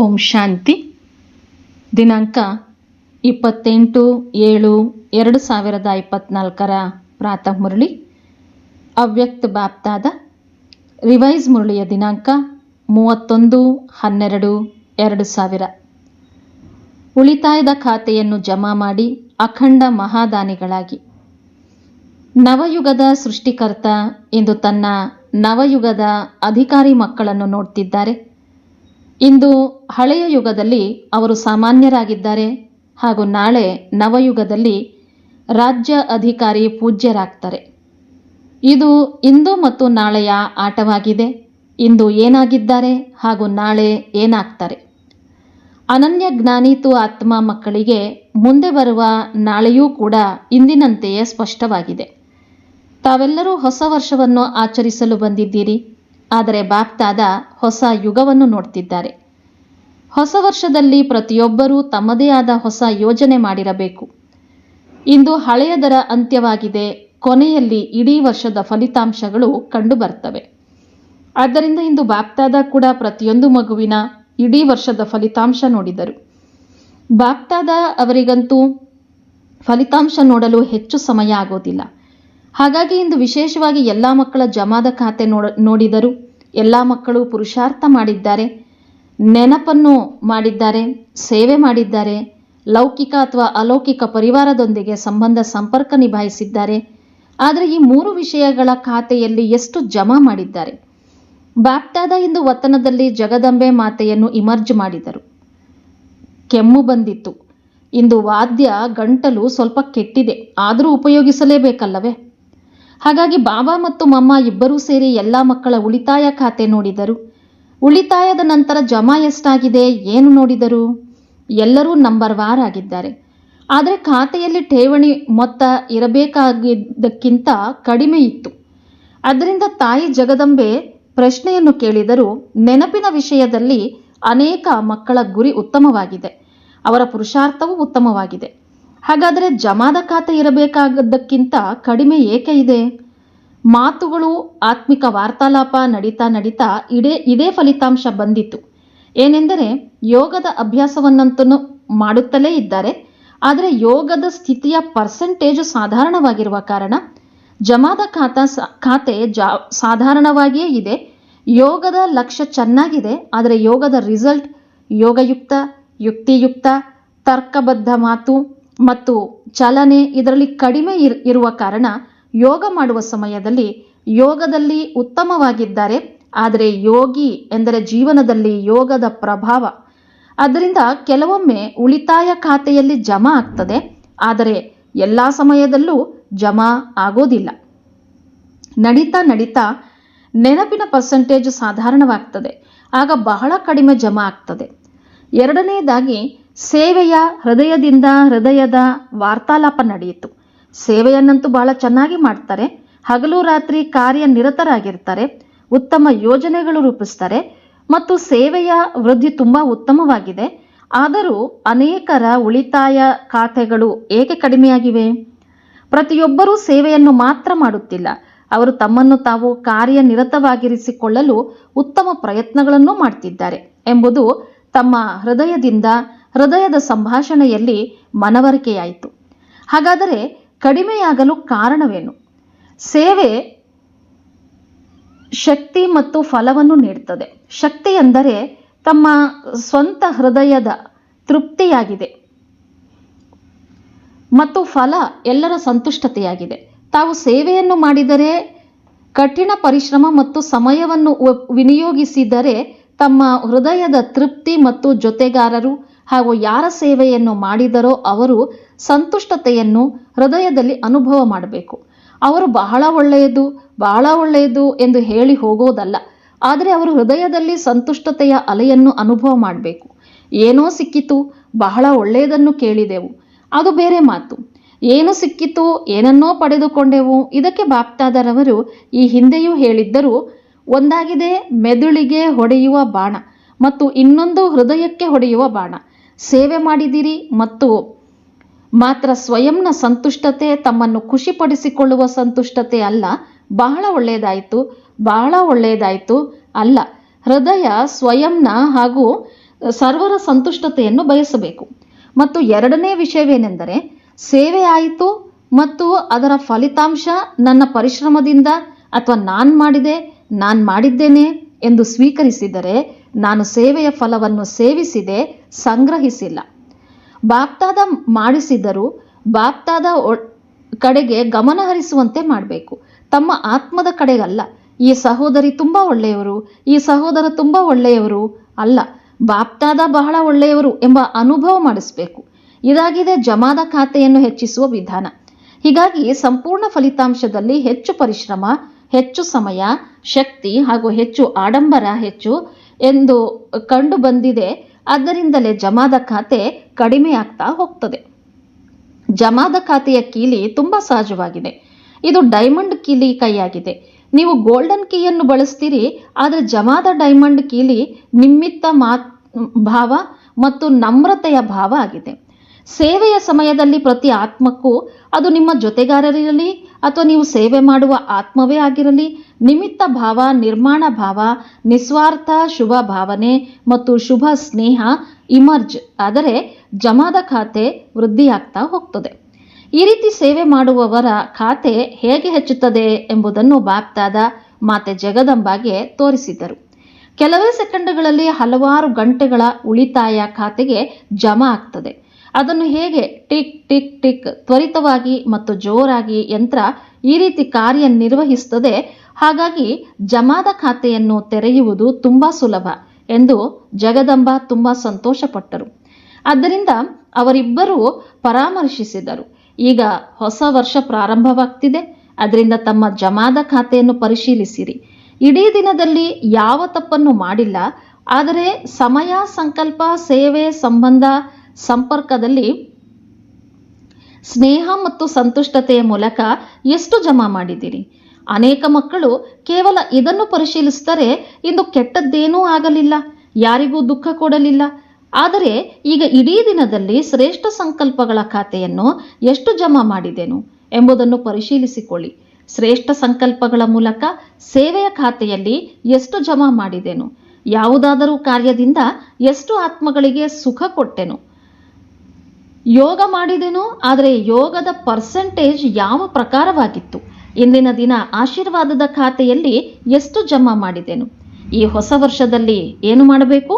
ಓಂ ಶಾಂತಿ. ದಿನಾಂಕ ಇಪ್ಪತ್ತೆಂಟು ಏಳು ಎರಡು ಸಾವಿರದ ಇಪ್ಪತ್ನಾಲ್ಕರ ಪ್ರಾತಃ ಮುರಳಿ. ಅವ್ಯಕ್ತ ಬಾಪ್ತಾದ ರಿವೈಸ್ ಮುರಳಿಯ ದಿನಾಂಕ ಮೂವತ್ತೊಂದು ಹನ್ನೆರಡು ಎರಡು ಸಾವಿರ. ಉಳಿತಾಯದ ಖಾತೆಯನ್ನು ಜಮಾ ಮಾಡಿ ಅಖಂಡ ಮಹಾದಾನಿಗಳಾಗಿ. ನವಯುಗದ ಸೃಷ್ಟಿಕರ್ತ ಇಂದು ತನ್ನ ನವಯುಗದ ಅಧಿಕಾರಿ ಮಕ್ಕಳನ್ನು ನೋಡ್ತಿದ್ದಾರೆ. ಇಂದು ಹಳೆಯ ಯುಗದಲ್ಲಿ ಅವರು ಸಾಮಾನ್ಯರಾಗಿದ್ದಾರೆ ಹಾಗೂ ನಾಳೆ ನವಯುಗದಲ್ಲಿ ರಾಜ್ಯ ಅಧಿಕಾರಿ ಪೂಜ್ಯರಾಗ್ತಾರೆ. ಇದು ಇಂದು ಮತ್ತು ನಾಳೆಯ ಆಟವಾಗಿದೆ. ಇಂದು ಏನಾಗಿದ್ದಾರೆ ಹಾಗೂ ನಾಳೆ ಏನಾಗ್ತಾರೆ. ಅನನ್ಯ ಜ್ಞಾನೀತು ಆತ್ಮ ಮಕ್ಕಳಿಗೆ ಮುಂದೆ ಬರುವ ನಾಳೆಯೂ ಕೂಡ ಇಂದಿನಂತೆಯೇ ಸ್ಪಷ್ಟವಾಗಿದೆ. ತಾವೆಲ್ಲರೂ ಹೊಸ ವರ್ಷವನ್ನು ಆಚರಿಸಲು ಬಂದಿದ್ದೀರಿ. ಆದರೆ ಬಾಪ್ತಾದ ಹೊಸ ಯುಗವನ್ನು ನೋಡ್ತಿದ್ದಾರೆ. ಹೊಸ ವರ್ಷದಲ್ಲಿ ಪ್ರತಿಯೊಬ್ಬರೂ ತಮ್ಮದೇ ಆದ ಹೊಸ ಯೋಜನೆ ಮಾಡಿರಬೇಕು. ಇಂದು ಹಳೆಯದರ ಅಂತ್ಯವಾಗಿದೆ. ಕೊನೆಯಲ್ಲಿ ಇಡೀ ವರ್ಷದ ಫಲಿತಾಂಶಗಳು ಕಂಡುಬರ್ತವೆ. ಆದ್ದರಿಂದ ಇಂದು ಬಾಪ್ತಾದ ಕೂಡ ಪ್ರತಿಯೊಂದು ಮಗುವಿನ ಇಡೀ ವರ್ಷದ ಫಲಿತಾಂಶ ನೋಡಿದರು. ಬಾಪ್ತಾದ ಅವರಿಗಂತೂ ಫಲಿತಾಂಶ ನೋಡಲು ಹೆಚ್ಚು ಸಮಯ ಆಗೋದಿಲ್ಲ. ಹಾಗಾಗಿ ಇಂದು ವಿಶೇಷವಾಗಿ ಎಲ್ಲ ಮಕ್ಕಳ ಜಮಾದ ಖಾತೆ ನೋಡ ನೋಡಿದರು ಎಲ್ಲ ಮಕ್ಕಳು ಪುರುಷಾರ್ಥ ಮಾಡಿದ್ದಾರೆ, ನೆನಪನ್ನು ಮಾಡಿದ್ದಾರೆ, ಸೇವೆ ಮಾಡಿದ್ದಾರೆ, ಲೌಕಿಕ ಅಥವಾ ಅಲೌಕಿಕ ಪರಿವಾರದೊಂದಿಗೆ ಸಂಬಂಧ ಸಂಪರ್ಕ ನಿಭಾಯಿಸಿದ್ದಾರೆ. ಆದರೆ ಈ ಮೂರು ವಿಷಯಗಳ ಖಾತೆಯಲ್ಲಿ ಎಷ್ಟು ಜಮಾ ಮಾಡಿದ್ದಾರೆ? ಬ್ಯಾಪ್ಟಾದ ಇಂದು ವತನದಲ್ಲಿ ಜಗದಂಬೆ ಮಾತೆಯನ್ನು ಇಮರ್ಜ್ ಮಾಡಿದರು. ಕೆಮ್ಮು ಬಂದಿತ್ತು. ಇಂದು ವಾದ್ಯ, ಗಂಟಲು ಸ್ವಲ್ಪ ಕೆಟ್ಟಿದೆ. ಆದರೂ ಉಪಯೋಗಿಸಲೇಬೇಕಲ್ಲವೇ? ಹಾಗಾಗಿ ಬಾಬಾ ಮತ್ತು ಮಮ್ಮ ಇಬ್ಬರೂ ಸೇರಿ ಎಲ್ಲ ಮಕ್ಕಳ ಉಳಿತಾಯ ಖಾತೆ ನೋಡಿದರು. ಉಳಿತಾಯದ ನಂತರ ಜಮಾ ಎಷ್ಟಾಗಿದೆ, ಏನು ನೋಡಿದರು? ಎಲ್ಲರೂ ನಂಬರ್ ವಾರ್ ಆಗಿದ್ದಾರೆ. ಆದರೆ ಖಾತೆಯಲ್ಲಿ ಠೇವಣಿ ಮೊತ್ತ ಇರಬೇಕಾಗಿದ್ದಕ್ಕಿಂತ ಕಡಿಮೆ ಇತ್ತು. ಅದರಿಂದ ತಾಯಿ ಜಗದಂಬೆ ಪ್ರಶ್ನೆಯನ್ನು ಕೇಳಿದರು ನೆನಪಿನ ವಿಷಯದಲ್ಲಿ ಅನೇಕ ಮಕ್ಕಳ ಗುರಿ ಉತ್ತಮವಾಗಿದೆ. ಅವರ ಪುರುಷಾರ್ಥವೂ ಉತ್ತಮವಾಗಿದೆ. ಹಾಗಾದರೆ ಜಮಾದ ಖಾತೆ ಇರಬೇಕಾಗದ್ದಕ್ಕಿಂತ ಕಡಿಮೆ ಏಕೆ ಇದೆ? ಮಾತುಗಳು, ಆತ್ಮಿಕ ವಾರ್ತಾಲಾಪ ನಡೀತಾ ನಡೀತಾ ಇಡೇ, ಇದೇ ಫಲಿತಾಂಶ ಬಂದಿತ್ತು. ಏನೆಂದರೆ ಯೋಗದ ಅಭ್ಯಾಸವನ್ನಂತೂ ಮಾಡುತ್ತಲೇ ಇದ್ದಾರೆ. ಆದರೆ ಯೋಗದ ಸ್ಥಿತಿಯ ಪರ್ಸೆಂಟೇಜು ಸಾಧಾರಣವಾಗಿರುವ ಕಾರಣ ಜಮಾದ ಖಾತಾ, ಖಾತೆ ಜಾ, ಸಾಧಾರಣವಾಗಿಯೇ ಇದೆ. ಯೋಗದ ಲಕ್ಷ್ಯ ಚೆನ್ನಾಗಿದೆ, ಆದರೆ ಯೋಗದ ರಿಸಲ್ಟ್ ಯೋಗಯುಕ್ತ, ಯುಕ್ತಿಯುಕ್ತ, ತರ್ಕಬದ್ಧ ಮಾತು ಮತ್ತು ಚಲನೆ ಇದರಲ್ಲಿ ಕಡಿಮೆ ಇರ್- ಇರುವ ಕಾರಣ ಯೋಗ ಮಾಡುವ ಸಮಯದಲ್ಲಿ ಯೋಗದಲ್ಲಿ ಉತ್ತಮವಾಗಿದ್ದಾರೆ. ಆದರೆ ಯೋಗಿ ಎಂದರೆ ಜೀವನದಲ್ಲಿ ಯೋಗದ ಪ್ರಭಾವ. ಅದರಿಂದ ಕೆಲವೊಮ್ಮೆ ಉಳಿತಾಯ ಖಾತೆಯಲ್ಲಿ ಜಮಾ ಆಗ್ತದೆ. ಆದರೆ ಎಲ್ಲ ಸಮಯದಲ್ಲೂ ಜಮಾ ಆಗೋದಿಲ್ಲ. ನಡೀತಾ ನಡೀತಾ ನೆನಪಿನ ಪರ್ಸೆಂಟೇಜ್ ಸಾಧಾರಣವಾಗ್ತದೆ. ಆಗ ಬಹಳ ಕಡಿಮೆ ಜಮಾ ಆಗ್ತದೆ. ಎರಡನೆಯದಾಗಿ ಸೇವೆಯ ಹೃದಯದಿಂದ ಹೃದಯದ ವಾರ್ತಾಲಾಪ ನಡೆಯಿತು. ಸೇವೆಯನ್ನಂತೂ ಬಹಳ ಚೆನ್ನಾಗಿ ಮಾಡ್ತಾರೆ. ಹಗಲು ರಾತ್ರಿ ಕಾರ್ಯ ನಿರತರಾಗಿರ್ತಾರೆ. ಉತ್ತಮ ಯೋಜನೆಗಳು ರೂಪಿಸ್ತಾರೆ. ಮತ್ತು ಸೇವೆಯ ವೃದ್ಧಿ ತುಂಬ ಉತ್ತಮವಾಗಿದೆ. ಆದರೂ ಅನೇಕರ ಉಳಿತಾಯ ಖಾತೆಗಳು ಏಕೆ ಕಡಿಮೆಯಾಗಿವೆ? ಪ್ರತಿಯೊಬ್ಬರೂ ಸೇವೆಯನ್ನು ಮಾತ್ರ ಮಾಡುತ್ತಿಲ್ಲ. ಅವರು ತಮ್ಮನ್ನು ತಾವು ಕಾರ್ಯನಿರತವಾಗಿರಿಸಿಕೊಳ್ಳಲು ಉತ್ತಮ ಪ್ರಯತ್ನಗಳನ್ನು ಮಾಡ್ತಿದ್ದಾರೆ ಎಂಬುದು ತಮ್ಮ ಹೃದಯದಿಂದ ಹೃದಯದ ಸಂಭಾಷಣೆಯಲ್ಲಿ ಮನವರಿಕೆಯಾಯಿತು. ಹಾಗಾದರೆ ಕಡಿಮೆಯಾಗಲು ಕಾರಣವೇನು? ಸೇವೆ ಶಕ್ತಿ ಮತ್ತು ಫಲವನ್ನು ನೀಡುತ್ತದೆ. ಶಕ್ತಿ ಎಂದರೆ ತಮ್ಮ ಸ್ವಂತ ಹೃದಯದ ತೃಪ್ತಿಯಾಗಿದೆ ಮತ್ತು ಫಲ ಎಲ್ಲರ ಸಂತುಷ್ಟತೆಯಾಗಿದೆ. ತಾವು ಸೇವೆಯನ್ನು ಮಾಡಿದರೆ, ಕಠಿಣ ಪರಿಶ್ರಮ ಮತ್ತು ಸಮಯವನ್ನು ವಿನಿಯೋಗಿಸಿದರೆ ತಮ್ಮ ಹೃದಯದ ತೃಪ್ತಿ ಮತ್ತು ಜೊತೆಗಾರರು ಹಾಗೂ ಯಾರ ಸೇವೆಯನ್ನು ಮಾಡಿದರೋ ಅವರು ಸಂತುಷ್ಟತೆಯನ್ನು ಹೃದಯದಲ್ಲಿ ಅನುಭವ ಮಾಡಬೇಕು. ಅವರು ಬಹಳ ಒಳ್ಳೆಯದು ಬಹಳ ಒಳ್ಳೆಯದು ಎಂದು ಹೇಳಿ ಹೋಗೋದಲ್ಲ. ಆದರೆ ಅವರು ಹೃದಯದಲ್ಲಿ ಸಂತುಷ್ಟತೆಯ ಅಲೆಯನ್ನು ಅನುಭವ ಮಾಡಬೇಕು. ಏನೋ ಸಿಕ್ಕಿತು, ಬಹಳ ಒಳ್ಳೆಯದನ್ನು ಕೇಳಿದೆವು. ಅದು ಬೇರೆ ಮಾತು. ಏನು ಸಿಕ್ಕಿತು, ಏನನ್ನೋ ಪಡೆದುಕೊಂಡೆವು. ಇದಕ್ಕೆ ಬಾಪ್ತಾದರವರು ಈ ಹಿಂದೆಯೂ ಹೇಳಿದ್ದರು, ಒಂದಾಗಿದೆ, ಮೆದುಳಿಗೆ ಹೊಡೆಯುವ ಬಾಣ ಮತ್ತು ಇನ್ನೊಂದು ಹೃದಯಕ್ಕೆ ಹೊಡೆಯುವ ಬಾಣ. ಸೇವೆ ಮಾಡಿದಿರಿ ಮತ್ತು ಮಾತ್ರ ಸ್ವಯಂನ ಸಂತುಷ್ಟತೆ ತಮ್ಮನ್ನು ಖುಷಿಪಡಿಸಿಕೊಳ್ಳುವ ಸಂತುಷ್ಟತೆ ಅಲ್ಲ. ಬಹಳ ಒಳ್ಳೆಯದಾಯಿತು ಬಹಳ ಒಳ್ಳೆಯದಾಯಿತು ಅಲ್ಲ. ಹೃದಯ ಸ್ವಯಂನ ಹಾಗೂ ಸರ್ವರ ಸಂತುಷ್ಟತೆಯನ್ನು ಬಯಸಬೇಕು. ಮತ್ತು ಎರಡನೇ ವಿಷಯವೇನೆಂದರೆ, ಸೇವೆ ಆಯಿತು ಮತ್ತು ಅದರ ಫಲಿತಾಂಶ ನನ್ನ ಪರಿಶ್ರಮದಿಂದ ಅಥವಾ ನಾನು ಮಾಡಿದೆ, ನಾನು ಮಾಡಿದ್ದೇನೆ ಎಂದು ಸ್ವೀಕರಿಸಿದರೆ ನಾನು ಸೇವೆಯ ಫಲವನ್ನು ಸೇವಿಸಿದೆ, ಸಂಗ್ರಹಿಸಿಲ್ಲ. ಬಾಪ್ತಾದ ಮಾಡಿಸಿದರೂ ಬಾಪ್ತಾದ ಕಡೆಗೆ ಗಮನ ಹರಿಸುವಂತೆ ಮಾಡಬೇಕು. ತಮ್ಮ ಆತ್ಮದ ಕಡೆಗಲ್ಲ. ಈ ಸಹೋದರಿ ತುಂಬ ಒಳ್ಳೆಯವರು, ಈ ಸಹೋದರ ತುಂಬ ಒಳ್ಳೆಯವರು ಅಲ್ಲ. ಬಾಪ್ತಾದ ಬಹಳ ಒಳ್ಳೆಯವರು ಎಂಬ ಅನುಭವ ಮಾಡಿಸಬೇಕು. ಇದಾಗಿದೆ ಜಮಾದ ಖಾತೆಯನ್ನು ಹೆಚ್ಚಿಸುವ ವಿಧಾನ. ಹೀಗಾಗಿ ಸಂಪೂರ್ಣ ಫಲಿತಾಂಶದಲ್ಲಿ ಹೆಚ್ಚು ಪರಿಶ್ರಮ, ಹೆಚ್ಚು ಸಮಯ, ಶಕ್ತಿ ಹಾಗೂ ಹೆಚ್ಚು ಆಡಂಬರ, ಹೆಚ್ಚು ಎಂದು ಕಂಡು ಬಂದಿದೆ. ಆದ್ದರಿಂದಲೇ ಜಮಾದ ಖಾತೆ ಕಡಿಮೆ ಆಗ್ತಾ ಹೋಗ್ತದೆ. ಜಮಾದ ಖಾತೆಯ ಕೀಲಿ ತುಂಬಾ ಸಹಜವಾಗಿದೆ. ಇದು ಡೈಮಂಡ್ ಕೀಲಿ ಕೈಯಾಗಿದೆ. ನೀವು ಗೋಲ್ಡನ್ ಕೀಯನ್ನು ಬಳಸ್ತೀರಿ, ಆದರೆ ಜಮಾದ ಡೈಮಂಡ್ ಕೀಲಿ ನಿಮ್ಮಿತ್ತ ಮಾತ್ ಭಾವ ಮತ್ತು ನಮ್ರತೆಯ ಭಾವ ಆಗಿದೆ. ಸೇವೆಯ ಸಮಯದಲ್ಲಿ ಪ್ರತಿ ಆತ್ಮಕ್ಕೂ ಅದು ನಿಮ್ಮ ಜೊತೆಗಾರರಿರಲಿ ಅಥವಾ ನೀವು ಸೇವೆ ಮಾಡುವ ಆತ್ಮವೇ ಆಗಿರಲಿ, ನಿಮಿತ್ತ ಭಾವ, ನಿರ್ಮಾಣ ಭಾವ, ನಿಸ್ವಾರ್ಥ ಶುಭ ಭಾವನೆ ಮತ್ತು ಶುಭ ಸ್ನೇಹ ಇಮರ್ಜ್, ಆದರೆ ಜಮಾದ ಖಾತೆ ವೃದ್ಧಿಯಾಗ್ತಾ ಹೋಗ್ತದೆ. ಈ ರೀತಿ ಸೇವೆ ಮಾಡುವವರ ಖಾತೆ ಹೇಗೆ ಹೆಚ್ಚುತ್ತದೆ ಎಂಬುದನ್ನು ಬಾಪ್ತಾದ ಮಾತೆ ಜಗದಂಬಾಗೆ ತೋರಿಸಿದ್ದರು ಕೆಲವೇ ಸೆಕೆಂಡ್ಗಳಲ್ಲಿ ಹಲವಾರು ಗಂಟೆಗಳ ಉಳಿತಾಯ ಖಾತೆಗೆ ಜಮಾ ಆಗ್ತದೆ. ಅದನ್ನು ಹೇಗೆ ಟಿಕ್ ಟಿಕ್ ಟಿಕ್ ತ್ವರಿತವಾಗಿ ಮತ್ತು ಜೋರಾಗಿ ಯಂತ್ರ ಈ ರೀತಿ ಕಾರ್ಯನಿರ್ವಹಿಸುತ್ತದೆ, ಹಾಗಾಗಿ ಜಮಾದ ಖಾತೆಯನ್ನು ತೆರೆಯುವುದು ತುಂಬಾ ಸುಲಭ ಎಂದು ಜಗದಂಬ ತುಂಬಾ ಸಂತೋಷಪಟ್ಟರು. ಆದ್ದರಿಂದ ಅವರಿಬ್ಬರೂ ಪರಾಮರ್ಶಿಸಿದರು. ಈಗ ಹೊಸ ವರ್ಷ ಪ್ರಾರಂಭವಾಗ್ತಿದೆ. ಅದರಿಂದ ತಮ್ಮ ಜಮಾದ ಖಾತೆಯನ್ನು ಪರಿಶೀಲಿಸಿರಿ. ಇಡೀ ದಿನದಲ್ಲಿ ಯಾವ ತಪ್ಪನ್ನು ಮಾಡಿಲ್ಲ, ಆದರೆ ಸಮಯ, ಸಂಕಲ್ಪ, ಸೇವೆ, ಸಂಬಂಧ ಸಂಪರ್ಕದಲ್ಲಿ ಸ್ನೇಹ ಮತ್ತು ಸಂತುಷ್ಟತೆಯ ಮೂಲಕ ಎಷ್ಟು ಜಮಾ ಮಾಡಿದ್ದೀರಿ? ಅನೇಕ ಮಕ್ಕಳು ಕೇವಲ ಇದನ್ನು ಪರಿಶೀಲಿಸ್ತಾರೆ ಇಂದು ಕೆಟ್ಟದ್ದೇನೂ ಆಗಲಿಲ್ಲ, ಯಾರಿಗೂ ದುಃಖ ಕೊಡಲಿಲ್ಲ. ಆದರೆ ಈಗ ಇಡೀ ದಿನದಲ್ಲಿ ಶ್ರೇಷ್ಠ ಸಂಕಲ್ಪಗಳ ಖಾತೆಯನ್ನು ಎಷ್ಟು ಜಮಾ ಮಾಡಿದೆನು ಎಂಬುದನ್ನು ಪರಿಶೀಲಿಸಿಕೊಳ್ಳಿ. ಶ್ರೇಷ್ಠ ಸಂಕಲ್ಪಗಳ ಮೂಲಕ ಸೇವೆಯ ಖಾತೆಯಲ್ಲಿ ಎಷ್ಟು ಜಮಾ ಮಾಡಿದೆನು? ಯಾವುದಾದರೂ ಕಾರ್ಯದಿಂದ ಎಷ್ಟು ಆತ್ಮಗಳಿಗೆ ಸುಖ ಕೊಟ್ಟೆನು? ಯೋಗ ಮಾಡಿದೆನು, ಆದರೆ ಯೋಗದ ಪರ್ಸೆಂಟೇಜ್ ಯಾವ ಪ್ರಕಾರವಾಗಿತ್ತು? ಇಂದಿನ ದಿನ ಆಶೀರ್ವಾದದ ಖಾತೆಯಲ್ಲಿ ಎಷ್ಟು ಜಮಾ ಮಾಡಿದೆನು? ಈ ಹೊಸ ವರ್ಷದಲ್ಲಿ ಏನು ಮಾಡಬೇಕು?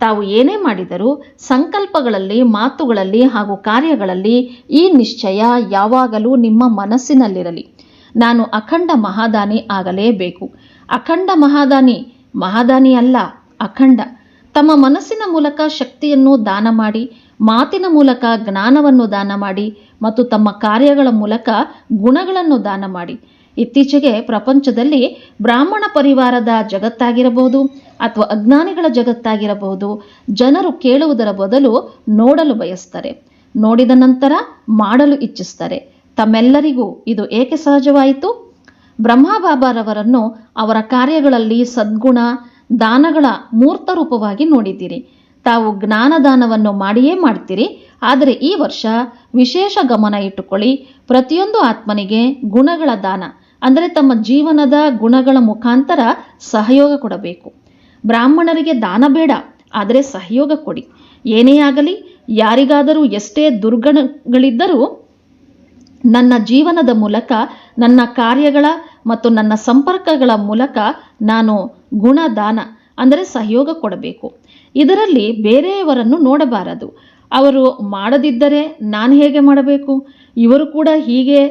ತಾವು ಏನೇ ಮಾಡಿದರೂ ಸಂಕಲ್ಪಗಳಲ್ಲಿ, ಮಾತುಗಳಲ್ಲಿ ಹಾಗೂ ಕಾರ್ಯಗಳಲ್ಲಿ ಈ ನಿಶ್ಚಯ ಯಾವಾಗಲೂ ನಿಮ್ಮ ಮನಸ್ಸಿನಲ್ಲಿರಲಿ. ನಾನು ಅಖಂಡ ಮಹಾದಾನಿ ಆಗಲೇಬೇಕು. ಅಖಂಡ ಮಹಾದಾನಿ ಮಹಾದಾನಿ ಅಲ್ಲ, ಅಖಂಡ. ತಮ್ಮ ಮನಸ್ಸಿನ ಮೂಲಕ ಶಕ್ತಿಯನ್ನು ದಾನ ಮಾಡಿ ಮಾತಿನ ಮೂಲಕ ಜ್ಞಾನವನ್ನು ದಾನ ಮಾಡಿ ಮತ್ತು ತಮ್ಮ ಕಾರ್ಯಗಳ ಮೂಲಕ ಗುಣಗಳನ್ನು ದಾನ ಮಾಡಿ. ಇತ್ತೀಚೆಗೆ ಪ್ರಪಂಚದಲ್ಲಿ ಬ್ರಾಹ್ಮಣ ಪರಿವಾರದ ಜಗತ್ತಾಗಿರಬಹುದು ಅಥವಾ ಅಜ್ಞಾನಿಗಳ ಜಗತ್ತಾಗಿರಬಹುದು. ಜನರು ಕೇಳುವುದರ ಬದಲು ನೋಡಲು ಬಯಸ್ತಾರೆ. ನೋಡಿದ ನಂತರ ಮಾಡಲು ಇಚ್ಛಿಸ್ತಾರೆ. ತಮ್ಮೆಲ್ಲರಿಗೂ ಇದು ಏಕೆ ಸಹಜವಾಯಿತು? ಬ್ರಹ್ಮಬಾಬಾರವರನ್ನು ಅವರ ಕಾರ್ಯಗಳಲ್ಲಿ ಸದ್ಗುಣ, ದಾನಗಳ ಮೂರ್ತ ರೂಪವಾಗಿ ನೋಡಿದ್ದೀರಿ. ತಾವು ಜ್ಞಾನದಾನವನ್ನು ಮಾಡಿಯೇ ಮಾಡ್ತೀರಿ. ಆದರೆ ಈ ವರ್ಷ ವಿಶೇಷ ಗಮನ ಇಟ್ಟುಕೊಳ್ಳಿ. ಪ್ರತಿಯೊಂದು ಆತ್ಮನಿಗೆ ಗುಣಗಳ ದಾನ, ಅಂದರೆ ತಮ್ಮ ಜೀವನದ ಗುಣಗಳ ಮುಖಾಂತರ ಸಹಯೋಗ ಕೊಡಬೇಕು. ಬ್ರಾಹ್ಮಣರಿಗೆ ದಾನ ಬೇಡ, ಆದರೆ ಸಹಯೋಗ ಕೊಡಿ. ಏನೇ ಆಗಲಿ, ಯಾರಿಗಾದರೂ ಎಷ್ಟೇ ದುರ್ಗಣಗಳಿದ್ದರೂ ನನ್ನ ಜೀವನದ ಮೂಲಕ, ನನ್ನ ಕಾರ್ಯಗಳ ಮತ್ತು ನನ್ನ ಸಂಪರ್ಕಗಳ ಮೂಲಕ ನಾನು ಗುಣದಾನ, ಅಂದರೆ ಸಹಯೋಗ ಕೊಡಬೇಕು. ಇದರಲ್ಲಿ ಬೇರೆಯವರನ್ನು ನೋಡಬಾರದು. ಅವರು ಮಾಡದಿದ್ದರೆ ನಾನು ಹೇಗೆ ಮಾಡಬೇಕು? ಇವರು ಕೂಡ ಹೀಗೆ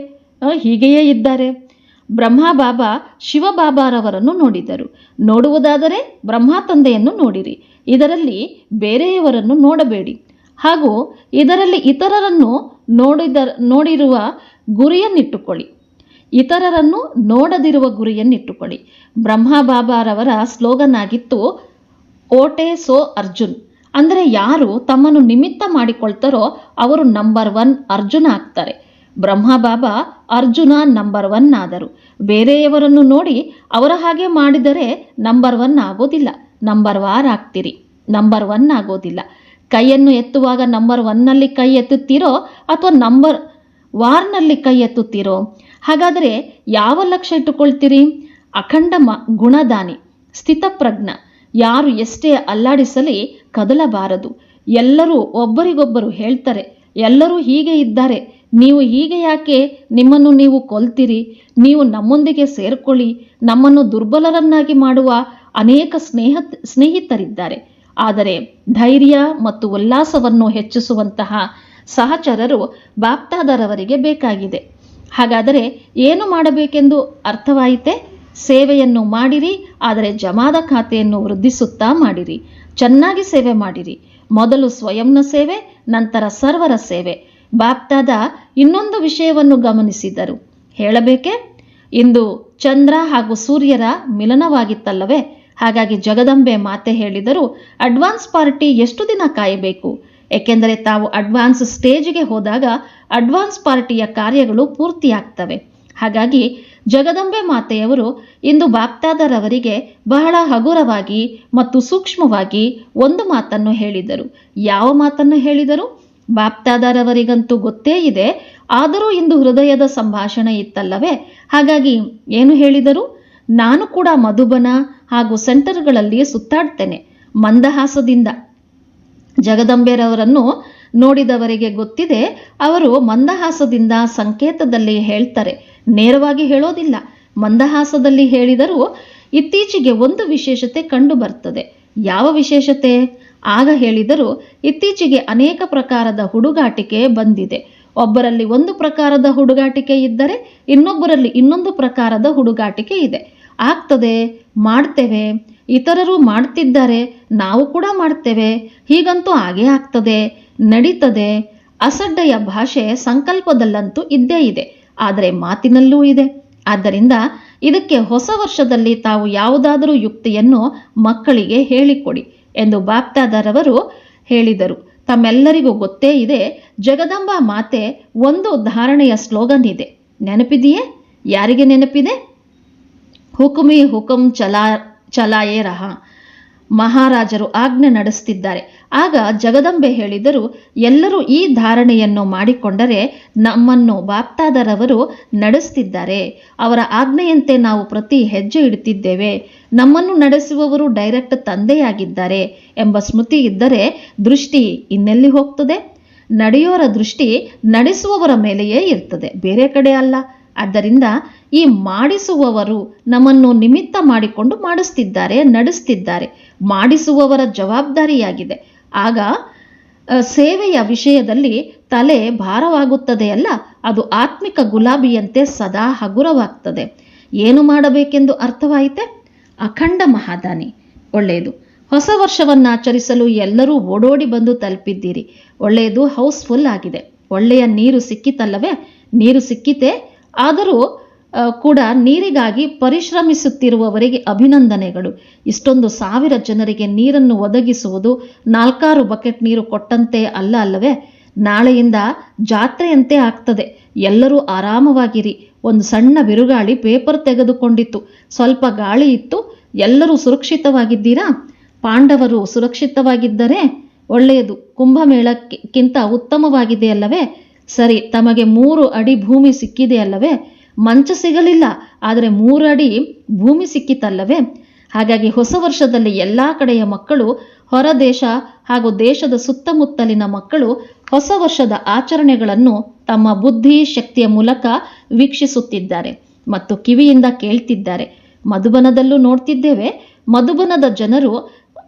ಹೀಗೆಯೇ ಇದ್ದಾರೆ. ಬ್ರಹ್ಮ ಬಾಬಾ ಶಿವಬಾಬಾರವರನ್ನು ನೋಡಿದರು. ನೋಡುವುದಾದರೆ ಬ್ರಹ್ಮ ತಂದೆಯನ್ನು ನೋಡಿರಿ. ಇದರಲ್ಲಿ ಬೇರೆಯವರನ್ನು ನೋಡಬೇಡಿ. ಹಾಗೂ ಇದರಲ್ಲಿ ಇತರರನ್ನು ನೋಡಿದ, ನೋಡಿರುವ ಗುರಿಯನ್ನಿಟ್ಟುಕೊಳ್ಳಿ. ಇತರರನ್ನು ನೋಡದಿರುವ ಗುರಿಯನ್ನಿಟ್ಟುಕೊಳ್ಳಿ. ಬ್ರಹ್ಮಬಾಬಾರವರ ಸ್ಲೋಗನ್ ಆಗಿತ್ತು ಓಟೆ ಸೋ ಅರ್ಜುನ್. ಅಂದರೆ ಯಾರು ತಮ್ಮನ್ನು ನಿಮಿತ್ತ ಮಾಡಿಕೊಳ್ತಾರೋ ಅವರು ನಂಬರ್ ಒನ್ ಅರ್ಜುನ ಆಗ್ತಾರೆ. ಬ್ರಹ್ಮಬಾಬಾ ಅರ್ಜುನ ನಂಬರ್ ಒನ್ ಆದರು. ಬೇರೆಯವರನ್ನು ನೋಡಿ ಅವರ ಹಾಗೆ ಮಾಡಿದರೆ ನಂಬರ್ ಒನ್ ಆಗೋದಿಲ್ಲ. ನಂಬರ್ ವಾರ್ ಆಗ್ತೀರಿ. ನಂಬರ್ ಒನ್ ಆಗೋದಿಲ್ಲ. ಕೈಯನ್ನು ಎತ್ತುವಾಗ ನಂಬರ್ ಒನ್ನಲ್ಲಿ ಕೈ ಎತ್ತುತ್ತೀರೋ ಅಥವಾ ನಂಬರ್ ವಾರ್ನಲ್ಲಿ ಕೈ ಎತ್ತುತ್ತೀರೋ? ಹಾಗಾದರೆ ಯಾವ ಲಕ್ಷ್ಯ ಇಟ್ಟುಕೊಳ್ತೀರಿ? ಅಖಂಡ ಮ ಗುಣದಾನಿ, ಸ್ಥಿತಪ್ರಜ್ಞ. ಯಾರು ಎಷ್ಟೇ ಅಲ್ಲಾಡಿಸಲಿ ಕದಲಬಾರದು. ಎಲ್ಲರೂ ಒಬ್ಬರಿಗೊಬ್ಬರು ಹೇಳ್ತಾರೆ, ಎಲ್ಲರೂ ಹೀಗೆ ಇದ್ದಾರೆ, ನೀವು ಹೀಗೆ ಯಾಕೆ ನಿಮ್ಮನ್ನು ನೀವು ಕೊಲ್ತೀರಿ? ನೀವು ನಮ್ಮೊಂದಿಗೆ ಸೇರ್ಕೊಳ್ಳಿ, ನಮ್ಮನ್ನು ದುರ್ಬಲರನ್ನಾಗಿ ಮಾಡುವ ಅನೇಕ ಸ್ನೇಹ, ಸ್ನೇಹಿತರಿದ್ದಾರೆ. ಆದರೆ ಧೈರ್ಯ ಮತ್ತು ಉಲ್ಲಾಸವನ್ನು ಹೆಚ್ಚಿಸುವಂತಹ ಸಹಚರರು ಬಾಪ್ತಾದರವರಿಗೆ ಬೇಕಾಗಿದೆ. ಹಾಗಾದರೆ ಏನು ಮಾಡಬೇಕೆಂದು ಅರ್ಥವಾಯಿತೆ? ಸೇವೆಯನ್ನು ಮಾಡಿರಿ, ಆದರೆ ಜಮಾದ ಖಾತೆಯನ್ನು ವೃದ್ಧಿಸುತ್ತಾ ಮಾಡಿರಿ. ಚೆನ್ನಾಗಿ ಸೇವೆ ಮಾಡಿರಿ. ಮೊದಲು ಸ್ವಯಂನ ಸೇವೆ, ನಂತರ ಸರ್ವರ ಸೇವೆ. ಬಾಪ್ತಾದ ಇನ್ನೊಂದು ವಿಷಯವನ್ನು ಗಮನಿಸಿದರು. ಹೇಳಬೇಕೆ? ಇಂದು ಚಂದ್ರ ಹಾಗೂ ಸೂರ್ಯರ ಮಿಲನವಾಗಿತ್ತಲ್ಲವೇ? ಹಾಗಾಗಿ ಜಗದಂಬೆ ಮಾತೆ ಹೇಳಿದರು, ಅಡ್ವಾನ್ಸ್ ಪಾರ್ಟಿ ಎಷ್ಟು ದಿನ ಕಾಯಬೇಕು? ಏಕೆಂದರೆ ತಾವು ಅಡ್ವಾನ್ಸ್ ಸ್ಟೇಜ್ಗೆ ಹೋದಾಗ ಅಡ್ವಾನ್ಸ್ ಪಾರ್ಟಿಯ ಕಾರ್ಯಗಳು ಪೂರ್ತಿಯಾಗ್ತವೆ. ಹಾಗಾಗಿ ಜಗದಂಬೆ ಮಾತೆಯವರು ಇಂದು ಬಾಪ್ತಾದರವರಿಗೆ ಬಹಳ ಹಗುರವಾಗಿ ಮತ್ತು ಸೂಕ್ಷ್ಮವಾಗಿ ಒಂದು ಮಾತನ್ನು ಹೇಳಿದರು. ಯಾವ ಮಾತನ್ನು ಹೇಳಿದರು? ಬಾಪ್ತಾದರವರಿಗಂತೂ ಗೊತ್ತೇ ಇದೆ. ಆದರೂ ಇಂದು ಹೃದಯದ ಸಂಭಾಷಣೆ ಇತ್ತಲ್ಲವೇ? ಹಾಗಾಗಿ ಏನು ಹೇಳಿದರು? ನಾನು ಕೂಡ ಮಧುಬನ ಹಾಗೂ ಸೆಂಟರ್ಗಳಲ್ಲಿ ಸುತ್ತಾಡ್ತೇನೆ. ಮಂದಹಾಸದಿಂದ. ಜಗದಂಬೆರವರನ್ನು ನೋಡಿದವರಿಗೆ ಗೊತ್ತಿದೆ, ಅವರು ಮಂದಹಾಸದಿಂದ ಸಂಕೇತದಲ್ಲಿ ಹೇಳ್ತಾರೆ. ನೇರವಾಗಿ ಹೇಳೋದಿಲ್ಲ. ಮಂದಹಾಸದಲ್ಲಿ ಹೇಳಿದರೂ ಇತ್ತೀಚೆಗೆ ಒಂದು ವಿಶೇಷತೆ ಕಂಡು ಬರ್ತದೆ ಯಾವ ವಿಶೇಷತೆ? ಆಗ ಹೇಳಿದರೂ ಇತ್ತೀಚೆಗೆ ಅನೇಕ ಪ್ರಕಾರದ ಹುಡುಗಾಟಿಕೆ ಬಂದಿದೆ. ಒಬ್ಬರಲ್ಲಿ ಒಂದು ಪ್ರಕಾರದ ಹುಡುಗಾಟಿಕೆ ಇದ್ದರೆ ಇನ್ನೊಬ್ಬರಲ್ಲಿ ಇನ್ನೊಂದು ಪ್ರಕಾರದ ಹುಡುಗಾಟಿಕೆ ಇದೆ. ಆಗ್ತದೆ, ಮಾಡ್ತೇವೆ. ಇತರರು ಮಾಡ್ತಿದ್ದಾರೆ, ನಾವು ಕೂಡ ಮಾಡ್ತೇವೆ. ಹೀಗಂತೂ ಹಾಗೇ ಆಗ್ತದೆ, ನಡೀತದೆ. ಅಸಡ್ಡೆಯ ಭಾಷೆ ಸಂಕಲ್ಪದಲ್ಲಂತೂ ಇದ್ದೇ ಇದೆ. ಆದರೆ ಮಾತಿನಲ್ಲೂ ಇದೆ. ಆದ್ದರಿಂದ ಇದಕ್ಕೆ ಹೊಸ ವರ್ಷದಲ್ಲಿ ತಾವು ಯಾವುದಾದರೂ ಯುಕ್ತಿಯನ್ನು ಮಕ್ಕಳಿಗೆ ಹೇಳಿಕೊಡಿ ಎಂದು ಬಾಪ್ತಾದರವರು ಹೇಳಿದರು. ತಮ್ಮೆಲ್ಲರಿಗೂ ಗೊತ್ತೇ ಇದೆ, ಜಗದಂಬ ಮಾತೆ ಒಂದು ಧಾರಣೆಯ ಸ್ಲೋಗನ್ ಇದೆ. ನೆನಪಿದೆಯೇ? ಯಾರಿಗೆ ನೆನಪಿದೆ? ಹುಕುಮಿ ಹುಕುಂ ಚಲಾ, ಚಲಾಯೇ ರಹ. ಮಹಾರಾಜರು ಆಜ್ಞೆ ನಡೆಸ್ತಿದ್ದಾರೆ. ಆಗ ಜಗದಂಬೆ ಹೇಳಿದರು, ಎಲ್ಲರೂ ಈ ಧಾರಣೆಯನ್ನು ಮಾಡಿಕೊಂಡರೆ ನಮ್ಮನ್ನು ಬಾಪ್ತಾದರವರು ನಡೆಸ್ತಿದ್ದಾರೆ. ಅವರ ಆಜ್ಞೆಯಂತೆ ನಾವು ಪ್ರತಿ ಹೆಜ್ಜೆ ಇಡುತ್ತಿದ್ದೇವೆ. ನಮ್ಮನ್ನು ನಡೆಸುವವರು ಡೈರೆಕ್ಟ್ ತಂದೆಯಾಗಿದ್ದಾರೆ ಎಂಬ ಸ್ಮೃತಿ ಇದ್ದರೆ ದೃಷ್ಟಿ ಇನ್ನೆಲ್ಲಿ ಹೋಗ್ತದೆ? ನಡೆಯೋರ ದೃಷ್ಟಿ ನಡೆಸುವವರ ಮೇಲೆಯೇ ಇರ್ತದೆ, ಬೇರೆ ಕಡೆ ಅಲ್ಲ. ಆದ್ದರಿಂದ ಈ ಮಾಡಿಸುವವರು ನಮ್ಮನ್ನು ನಿಮಿತ್ತ ಮಾಡಿಕೊಂಡು ಮಾಡಿಸ್ತಿದ್ದಾರೆ, ನಡೆಸ್ತಿದ್ದಾರೆ. ಮಾಡಿಸುವವರ ಜವಾಬ್ದಾರಿಯಾಗಿದೆ. ಆಗ ಸೇವೆಯ ವಿಷಯದಲ್ಲಿ ತಲೆ ಭಾರವಾಗುತ್ತದೆಯಲ್ಲ ಅದು ಆತ್ಮಿಕ ಗುಲಾಬಿಯಂತೆ ಸದಾ ಹಗುರವಾಗ್ತದೆ. ಏನು ಮಾಡಬೇಕೆಂದು ಅರ್ಥವಾಯಿತೆ? ಅಖಂಡ ಮಹಾದಾನಿ. ಒಳ್ಳೆಯದು. ಹೊಸ ವರ್ಷವನ್ನು ಆಚರಿಸಲು ಎಲ್ಲರೂ ಓಡೋಡಿ ಬಂದು ತಲುಪಿದ್ದೀರಿ. ಒಳ್ಳೆಯದು ಹೌಸ್ಫುಲ್ ಆಗಿದೆ. ಒಳ್ಳೆಯ ನೀರು ಸಿಕ್ಕಿತಲ್ಲವೇ? ನೀರು ಸಿಕ್ಕಿತೆ? ಆದರೂ ಕೂಡ ನೀರಿಗಾಗಿ ಪರಿಶ್ರಮಿಸುತ್ತಿರುವವರಿಗೆ ಅಭಿನಂದನೆಗಳು. ಇಷ್ಟೊಂದು ಸಾವಿರ ಜನರಿಗೆ ನೀರನ್ನು ಒದಗಿಸುವುದು ನಾಲ್ಕಾರು ಬಕೆಟ್ ನೀರು ಕೊಟ್ಟಂತೆ ಅಲ್ಲ ಅಲ್ಲವೇ? ನಾಳೆಯಿಂದ ಜಾತ್ರೆಯಂತೆ ಆಗ್ತದೆ. ಎಲ್ಲರೂ ಆರಾಮವಾಗಿರಿ. ಒಂದು ಸಣ್ಣ ಬಿರುಗಾಳಿ ಪೇಪರ್ ತೆಗೆದುಕೊಂಡಿತ್ತು. ಸ್ವಲ್ಪ ಗಾಳಿ ಇತ್ತು. ಎಲ್ಲರೂ ಸುರಕ್ಷಿತವಾಗಿದ್ದೀರಾ? ಪಾಂಡವರು ಸುರಕ್ಷಿತವಾಗಿದ್ದರೆ ಒಳ್ಳೆಯದು. ಕುಂಭಮೇಳಕ್ಕಿಂತ ಉತ್ತಮವಾಗಿದೆ ಅಲ್ಲವೇ ಸರಿ, ತಮಗೆ ಮೂರು ಅಡಿ ಭೂಮಿ ಸಿಕ್ಕಿದೆ ಅಲ್ಲವೇ ಮಂಚ ಸಿಗಲಿಲ್ಲ, ಆದರೆ ಮೂರಡಿ ಭೂಮಿ ಸಿಕ್ಕಿತಲ್ಲವೇ? ಹಾಗಾಗಿ ಹೊಸ ವರ್ಷದಲ್ಲಿ ಎಲ್ಲ ಕಡೆಯ ಮಕ್ಕಳು ಹೊರದೇಶ ಹಾಗೂ ದೇಶದ ಸುತ್ತಮುತ್ತಲಿನ ಮಕ್ಕಳು ಹೊಸ ವರ್ಷದ ಆಚರಣೆಗಳನ್ನು ತಮ್ಮ ಬುದ್ಧಿ ಶಕ್ತಿಯ ಮೂಲಕ ವೀಕ್ಷಿಸುತ್ತಿದ್ದಾರೆ ಮತ್ತು ಕಿವಿಯಿಂದ ಕೇಳ್ತಿದ್ದಾರೆ. ಮಧುಬನದಲ್ಲೂ ನೋಡ್ತಿದ್ದೇವೆ. ಮಧುಬನದ ಜನರು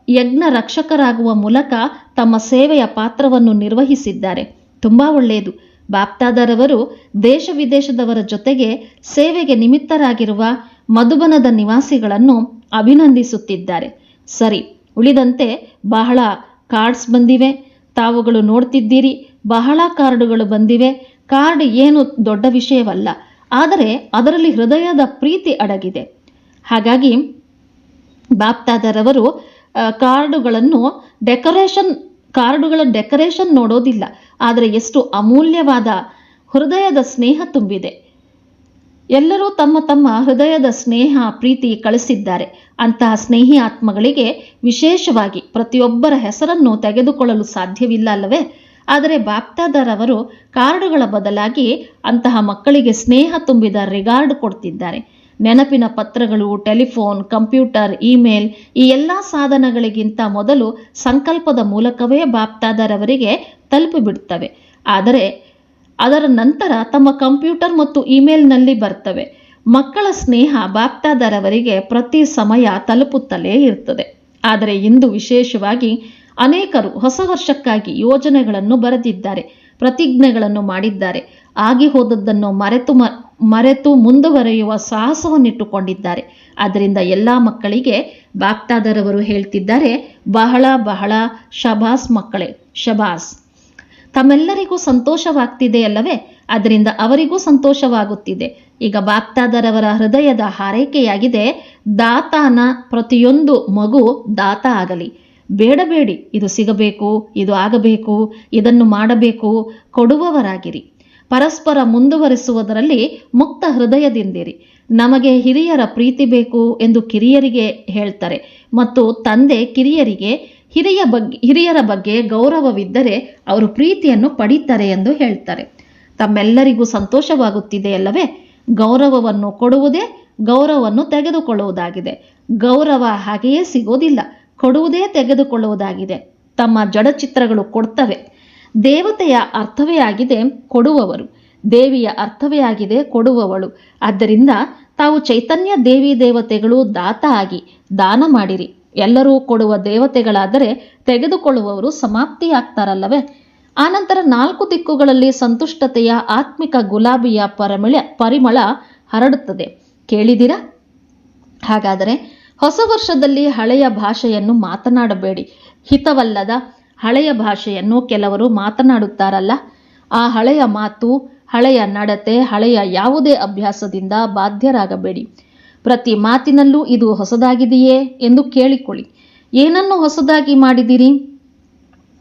ಯಜ್ಞ ರಕ್ಷಕರಾಗುವ ಮೂಲಕ ತಮ್ಮ ಸೇವೆಯ ಪಾತ್ರವನ್ನು ನಿರ್ವಹಿಸಿದ್ದಾರೆ. ತುಂಬಾ ಒಳ್ಳೆಯದು. ಬಾಪ್ತಾದರವರು ದೇಶ ವಿದೇಶದವರ ಜೊತೆಗೆ ಸೇವೆಗೆ ನಿಮಿತ್ತರಾಗಿರುವ ಮಧುಬನದ ನಿವಾಸಿಗಳನ್ನು ಅಭಿನಂದಿಸುತ್ತಿದ್ದಾರೆ. ಸರಿ, ಉಳಿದಂತೆ ಬಹಳ ಕಾರ್ಡ್ಸ್ ಬಂದಿವೆ. ತಾವುಗಳು ನೋಡ್ತಿದ್ದೀರಿ, ಬಹಳ ಕಾರ್ಡುಗಳು ಬಂದಿವೆ. ಕಾರ್ಡ್ ಏನು ದೊಡ್ಡ ವಿಷಯವಲ್ಲ, ಆದರೆ ಅದರಲ್ಲಿ ಹೃದಯದ ಪ್ರೀತಿ ಅಡಗಿದೆ. ಹಾಗಾಗಿ ಬಾಪ್ತಾದರವರು ಕಾರ್ಡುಗಳನ್ನು ಡೆಕೋರೇಷನ್ ಕಾರ್ಡುಗಳ ಡೆಕೋರೇಷನ್ ನೋಡೋದಿಲ್ಲ, ಆದರೆ ಎಷ್ಟು ಅಮೂಲ್ಯವಾದ ಹೃದಯದ ಸ್ನೇಹ ತುಂಬಿದೆ. ಎಲ್ಲರೂ ತಮ್ಮ ತಮ್ಮ ಹೃದಯದ ಸ್ನೇಹ, ಪ್ರೀತಿ ಕಳಿಸಿದ್ದಾರೆ. ಅಂತಹ ಸ್ನೇಹಿ ಆತ್ಮಗಳಿಗೆ ವಿಶೇಷವಾಗಿ ಪ್ರತಿಯೊಬ್ಬರ ಹೆಸರನ್ನು ತೆಗೆದುಕೊಳ್ಳಲು ಸಾಧ್ಯವಿಲ್ಲ ಅಲ್ಲವೇ? ಆದರೆ ಬಾಪ್ತಾದರವರು ಕಾರ್ಡುಗಳ ಬದಲಾಗಿ ಅಂತಹ ಮಕ್ಕಳಿಗೆ ಸ್ನೇಹ ತುಂಬಿದ ರಿಗಾರ್ಡ್ ಕೊಡ್ತಿದ್ದಾರೆ. ನೆನಪಿನ ಪತ್ರಗಳು, ಟೆಲಿಫೋನ್, ಕಂಪ್ಯೂಟರ್, ಇಮೇಲ್ ಈ ಎಲ್ಲ ಸಾಧನಗಳಿಗಿಂತ ಮೊದಲು ಸಂಕಲ್ಪದ ಮೂಲಕವೇ ಬಾಪ್ತಾದರವರಿಗೆ ತಲುಪಿಬಿಡ್ತವೆ ಆದರೆ ಅದರ ನಂತರ ತಮ್ಮ ಕಂಪ್ಯೂಟರ್ ಮತ್ತು ಇಮೇಲ್ನಲ್ಲಿ ಬರ್ತವೆ. ಮಕ್ಕಳ ಸ್ನೇಹ ಬಾಪ್ತಾದರವರಿಗೆ ಪ್ರತಿ ಸಮಯ ತಲುಪುತ್ತಲೇ ಇರ್ತದೆ ಆದರೆ ಇಂದು ವಿಶೇಷವಾಗಿ ಅನೇಕರು ಹೊಸ ವರ್ಷಕ್ಕಾಗಿ ಯೋಜನೆಗಳನ್ನು ಬರೆದಿದ್ದಾರೆ, ಪ್ರತಿಜ್ಞೆಗಳನ್ನು ಮಾಡಿದ್ದಾರೆ. ಆಗಿ ಹೋದದ್ದನ್ನು ಮರೆತು ಮ ಮರೆತು ಮುಂದುವರೆಯುವ ಸಾಹಸವನ್ನಿಟ್ಟುಕೊಂಡಿದ್ದಾರೆ. ಆದ್ದರಿಂದ ಎಲ್ಲ ಮಕ್ಕಳಿಗೆ ಬಾಕ್ತಾದರವರು ಹೇಳ್ತಿದ್ದಾರೆ, ಬಹಳ ಬಹಳ ಶಬಾಸ್ ಮಕ್ಕಳೇ ಶಬಾಸ್ ತಮ್ಮೆಲ್ಲರಿಗೂ ಸಂತೋಷವಾಗ್ತಿದೆ ಅಲ್ಲವೇ? ಅದರಿಂದ ಅವರಿಗೂ ಸಂತೋಷವಾಗುತ್ತಿದೆ. ಈಗ ಬಾಗ್ತಾದರವರ ಹೃದಯದ ಹಾರೈಕೆಯಾಗಿದೆ, ದಾತಾನ ಪ್ರತಿಯೊಂದು ಮಗು ದಾತ ಆಗಲಿ. ಬೇಡಬೇಡಿ ಇದು ಸಿಗಬೇಕು, ಇದು ಆಗಬೇಕು, ಇದನ್ನು ಮಾಡಬೇಕು, ಕೊಡುವವರಾಗಿರಿ. ಪರಸ್ಪರ ಮುಂದುವರಿಸುವುದರಲ್ಲಿ ಮುಕ್ತ ಹೃದಯದಿಂದಿರಿ. ನಮಗೆ ಹಿರಿಯರ ಪ್ರೀತಿ ಬೇಕು ಎಂದು ಕಿರಿಯರಿಗೆ ಹೇಳ್ತಾರೆ. ಮತ್ತು ತಂದೆ ಕಿರಿಯರಿಗೆ ಹಿರಿಯ ಬಗ್ಗೆ ಹಿರಿಯರ ಬಗ್ಗೆ ಗೌರವವಿದ್ದರೆ ಅವರು ಪ್ರೀತಿಯನ್ನು ಪಡೀತಾರೆ ಎಂದು ಹೇಳ್ತಾರೆ. ತಮ್ಮೆಲ್ಲರಿಗೂ ಸಂತೋಷವಾಗುತ್ತಿದೆ ಅಲ್ಲವೇ? ಗೌರವವನ್ನು ಕೊಡುವುದೇ ಗೌರವವನ್ನು ತೆಗೆದುಕೊಳ್ಳುವುದಾಗಿದೆ. ಗೌರವ ಹಾಗೆಯೇ ಸಿಗೋದಿಲ್ಲ, ಕೊಡುವುದೇ ತೆಗೆದುಕೊಳ್ಳುವುದಾಗಿದೆ. ತಮ್ಮ ಜಡಚಿತ್ರಗಳು ಕೊಡ್ತವೆ. ದೇವತೆಯ ಅರ್ಥವೇ ಆಗಿದೆ ಕೊಡುವವರು. ದೇವಿಯ ಅರ್ಥವೇ ಆಗಿದೆ ಕೊಡುವವಳು. ಆದ್ದರಿಂದ ತಾವು ಚೈತನ್ಯ ದೇವಿ ದೇವತೆಗಳು ದಾತ ಆಗಿ ದಾನ ಮಾಡಿರಿ. ಎಲ್ಲರೂ ಕೊಡುವ ದೇವತೆಗಳಾದರೆ ತೆಗೆದುಕೊಳ್ಳುವವರು ಸಮಾಪ್ತಿಯಾಗ್ತಾರಲ್ಲವೇ? ಆನಂತರ ನಾಲ್ಕು ದಿಕ್ಕುಗಳಲ್ಲಿ ಸಂತುಷ್ಟತೆಯ ಆತ್ಮಿಕ ಗುಲಾಬಿಯ ಪರಿಮಳ ಪರಿಮಳ ಹರಡುತ್ತದೆ. ಕೇಳಿದಿರಾ ಹಾಗಾದರೆ ಹೊಸ ವರ್ಷದಲ್ಲಿ ಹಳೆಯ ಭಾಷೆಯನ್ನು ಮಾತನಾಡಬೇಡಿ. ಹಿತವಲ್ಲದ ಹಳೆಯ ಭಾಷೆಯನ್ನು ಕೆಲವರು ಮಾತನಾಡುತ್ತಾರಲ್ಲ. ಆ ಹಳೆಯ ಮಾತು, ಹಳೆಯ ನಡತೆ, ಹಳೆಯ ಯಾವುದೇ ಅಭ್ಯಾಸದಿಂದ ಬಾಧ್ಯರಾಗಬೇಡಿ. ಪ್ರತಿ ಮಾತಿನಲ್ಲೂ ಇದು ಹೊಸದಾಗಿದೆಯೇ ಎಂದು ಕೇಳಿಕೊಳ್ಳಿ. ಏನನ್ನು ಹೊಸದಾಗಿ ಮಾಡಿದಿರಿ?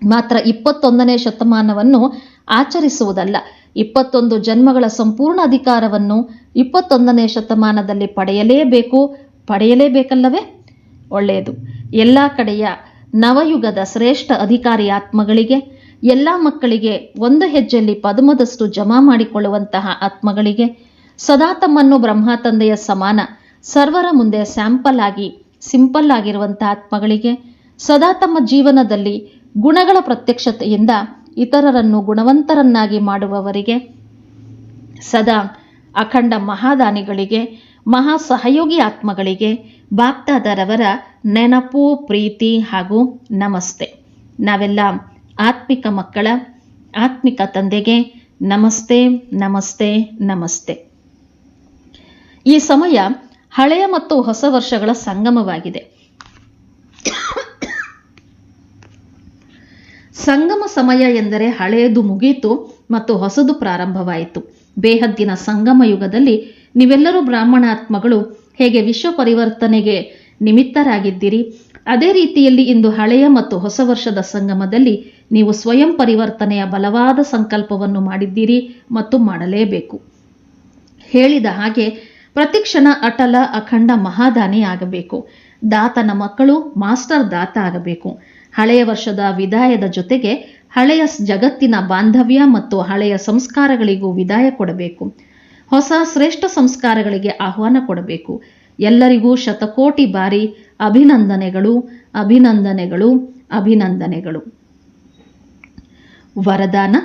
ಮಾತ್ರ ಇಪ್ಪತ್ತೊಂದನೇ ಶತಮಾನವನ್ನು ಆಚರಿಸುವುದಲ್ಲ. ಇಪ್ಪತ್ತೊಂದು ಜನ್ಮಗಳ ಸಂಪೂರ್ಣ ಅಧಿಕಾರವನ್ನು ಇಪ್ಪತ್ತೊಂದನೇ ಶತಮಾನದಲ್ಲಿ ಪಡೆಯಲೇಬೇಕು. ಪಡೆಯಲೇಬೇಕಲ್ಲವೇ? ಒಳ್ಳೆಯದು. ಎಲ್ಲ ಕಡೆಯ ನವಯುಗದ ಶ್ರೇಷ್ಠ ಅಧಿಕಾರಿ ಆತ್ಮಗಳಿಗೆ ಎಲ್ಲ ಮಕ್ಕಳಿಗೆ ಒಂದು ಹೆಜ್ಜೆಯಲ್ಲಿ ಪದ್ಮದಷ್ಟು ಜಮಾ ಮಾಡಿಕೊಳ್ಳುವಂತಹ ಆತ್ಮಗಳಿಗೆ ಸದಾ ತಮ್ಮನ್ನು ಬ್ರಹ್ಮ ತಂದೆಯ ಸಮಾನ, ಸರ್ವರ ಮುಂದೆ ಸ್ಯಾಂಪಲ್ ಆಗಿ, ಸಿಂಪಲ್ ಆಗಿರುವಂತಹ ಆತ್ಮಗಳಿಗೆ ಸದಾ ತಮ್ಮ ಜೀವನದಲ್ಲಿ ಗುಣಗಳ ಪ್ರತ್ಯಕ್ಷತೆಯಿಂದ ಇತರರನ್ನು ಗುಣವಂತರನ್ನಾಗಿ ಮಾಡುವವರಿಗೆ, ಸದಾ ಅಖಂಡ ಮಹಾದಾನಿಗಳಿಗೆ ಮಹಾ ಸಹಯೋಗಿ ಆತ್ಮಗಳಿಗೆ ಬಾಪ್ತಾದರವರ ನೆನಪು, ಪ್ರೀತಿ ಹಾಗೂ ನಮಸ್ತೆ. ನಾವೆಲ್ಲ ಆತ್ಮಿಕ ಮಕ್ಕಳ, ಆತ್ಮಿಕ ತಂದೆಗೆ ನಮಸ್ತೆ ನಮಸ್ತೆ ನಮಸ್ತೆ. ಈ ಸಮಯ ಹಳೆಯ ಮತ್ತು ಹೊಸ ವರ್ಷಗಳ ಸಂಗಮವಾಗಿದೆ. ಸಂಗಮ ಸಮಯ ಎಂದರೆ ಹಳೆಯದು ಮುಗಿಯಿತು ಮತ್ತು ಹೊಸದು ಪ್ರಾರಂಭವಾಯಿತು. ಬೇಹದ್ದಿನ ಸಂಗಮ ಯುಗದಲ್ಲಿ ನೀವೆಲ್ಲರೂ ಬ್ರಾಹ್ಮಣಾತ್ಮಗಳು ಹೇಗೆ ವಿಶ್ವ ಪರಿವರ್ತನೆಗೆ ನಿಮಿತ್ತರಾಗಿದ್ದೀರಿ? ಅದೇ ರೀತಿಯಲ್ಲಿ ಇಂದು ಹಳೆಯ ಮತ್ತು ಹೊಸ ವರ್ಷದ ಸಂಗಮದಲ್ಲಿ ನೀವು ಸ್ವಯಂ ಪರಿವರ್ತನೆಯ ಬಲವಾದ ಸಂಕಲ್ಪವನ್ನು ಮಾಡಿದ್ದೀರಿ ಮತ್ತು ಮಾಡಲೇಬೇಕು. ಹೇಳಿದ ಹಾಗೆ ಪ್ರತಿಕ್ಷಣ ಅಟಲ, ಅಖಂಡ ಮಹಾದಾನಿ ಆಗಬೇಕು. ದಾತನ ಮಕ್ಕಳು, ಮಾಸ್ಟರ್ ದಾತ ಆಗಬೇಕು. ಹಳೆಯ ವರ್ಷದ ವಿದಾಯದ ಜೊತೆಗೆ ಹಳೆಯ ಜಗತ್ತಿನ ಬಾಂಧವ್ಯ ಮತ್ತು ಹಳೆಯ ಸಂಸ್ಕಾರಗಳಿಗೂ ವಿದಾಯ ಕೊಡಬೇಕು. ಹೊಸ ಶ್ರೇಷ್ಠ ಸಂಸ್ಕಾರಗಳಿಗೆ ಆಹ್ವಾನ ಕೊಡಬೇಕು. ಎಲ್ಲರಿಗೂ ಶತಕೋಟಿ ಬಾರಿ ಅಭಿನಂದನೆಗಳು ಅಭಿನಂದನೆಗಳು ಅಭಿನಂದನೆಗಳು. ವರದಾನ?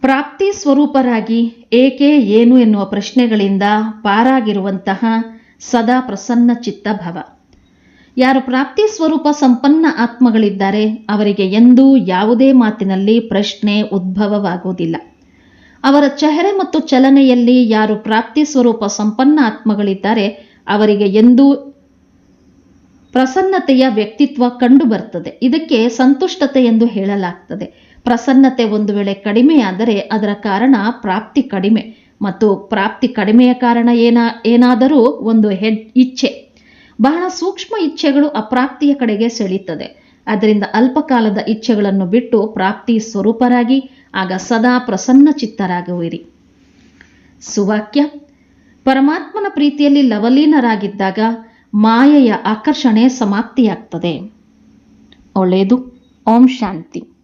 ಪ್ರಾಪ್ತಿ ಸ್ವರೂಪರಾಗಿ ಏಕೆ ಏನು ಎನ್ನುವ ಪ್ರಶ್ನೆಗಳಿಂದ ಪಾರಾಗಿರುವಂತಹ ಸದಾ ಪ್ರಸನ್ನ ಚಿತ್ತ ಭವ ಯಾರು ಪ್ರಾಪ್ತಿ ಸ್ವರೂಪ ಸಂಪನ್ನ ಆತ್ಮಗಳಿದ್ದಾರೆ, ಅವರಿಗೆ ಎಂದೂ ಯಾವುದೇ ಮಾತಿನಲ್ಲಿ ಪ್ರಶ್ನೆ ಉದ್ಭವವಾಗುವುದಿಲ್ಲ. ಅವರ ಚೆಹರೆ ಮತ್ತು ಚಲನೆಯಲ್ಲಿ ಯಾರು ಪ್ರಾಪ್ತಿ ಸ್ವರೂಪ ಸಂಪನ್ನ ಆತ್ಮಗಳಿದ್ದಾರೆ, ಅವರಿಗೆ ಎಂದೂ ಪ್ರಸನ್ನತೆಯ ವ್ಯಕ್ತಿತ್ವ ಕಂಡು ಬರ್ತದೆ ಇದಕ್ಕೆ ಸಂತುಷ್ಟತೆ ಎಂದು ಹೇಳಲಾಗ್ತದೆ. ಪ್ರಸನ್ನತೆ ಒಂದು ವೇಳೆ ಕಡಿಮೆಯಾದರೆ ಅದರ ಕಾರಣ ಪ್ರಾಪ್ತಿ ಕಡಿಮೆ ಮತ್ತು ಪ್ರಾಪ್ತಿ ಕಡಿಮೆಯ ಕಾರಣ ಏನ, ಏನಾದರೂ ಒಂದು ಹೆಡ್, ಇಚ್ಛೆ. ಬಹಳ ಸೂಕ್ಷ್ಮ ಇಚ್ಛೆಗಳು ಅಪ್ರಾಪ್ತಿಯ ಕಡೆಗೆ ಸೆಳೀತದೆ. ಅದರಿಂದ ಅಲ್ಪಕಾಲದ ಇಚ್ಛೆಗಳನ್ನು ಬಿಟ್ಟು ಪ್ರಾಪ್ತಿ ಸ್ವರೂಪರಾಗಿ ಆಗ ಸದಾ ಪ್ರಸನ್ನ ಚಿತ್ತರಾಗುವಿರಿ ಸುವಾಕ್ಯ ಪರಮಾತ್ಮನ ಪ್ರೀತಿಯಲ್ಲಿ ಲವಲೀನರಾಗಿದ್ದಾಗ ಮಾಯೆಯ ಆಕರ್ಷಣೆ ಸಮಾಪ್ತಿಯಾಗ್ತದೆ. ಒಳ್ಳೆಯದು ಓಂ ಶಾಂತಿ.